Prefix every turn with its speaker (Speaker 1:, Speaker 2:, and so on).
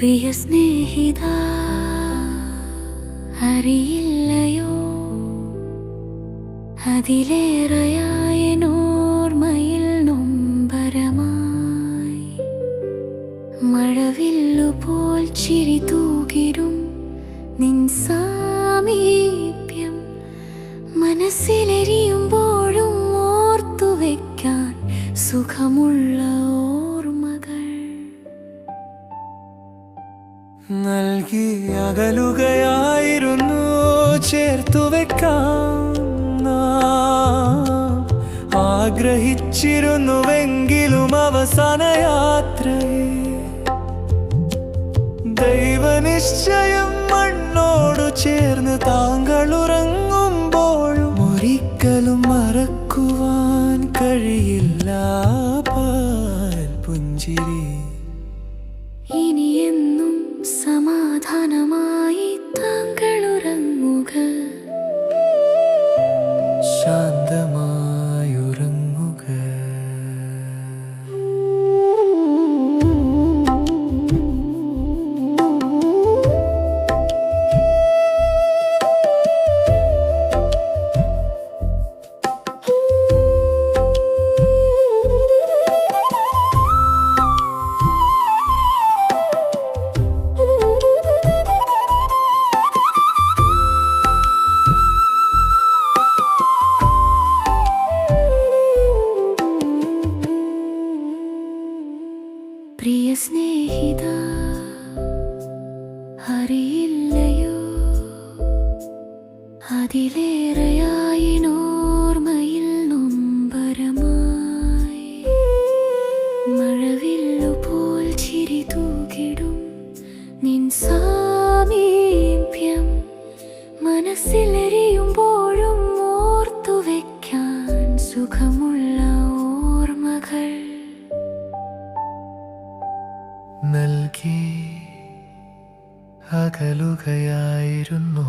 Speaker 1: പ്രിയ സ്നേഹിത അറിയില്ലയോ? അതിലേറെയായ നോർമയിൽ നൊമ്പരമായി. മഴവില്ലുപോൽ ചിരി തൂകിരും നിൻ സാമീപ്യം. മനസ്സിലെരിയുമ്പോഴും ഓർത്തു വെക്കാൻ സുഖമുള്ള
Speaker 2: നൽകി അകലുകയായിരുന്നു ചേർത്തു വെക്കാം. ആഗ്രഹിച്ചിരുന്നുവെങ്കിലും അവസാന യാത്രയെ ദൈവനിശ്ചയം മണ്ണോടു ചേർന്ന് താങ്കൾ ഉറങ്ങുമ്പോഴും ഒരിക്കലും മറക്കുവാൻ കഴിയില്ല പുഞ്ചിരി
Speaker 1: ഇനിയെന്നും
Speaker 2: ధ్యానమా
Speaker 1: പ്രിയ സ്നേഹിത അറിയില്ലയോ? അതിലേറെയായി നോർമയിൽ നൊമ്പരമായി മഴവില്ലുപോൽ ചിരി തൂകിടും നിൻ
Speaker 2: നൽകി അകലുകയായിരുന്നു.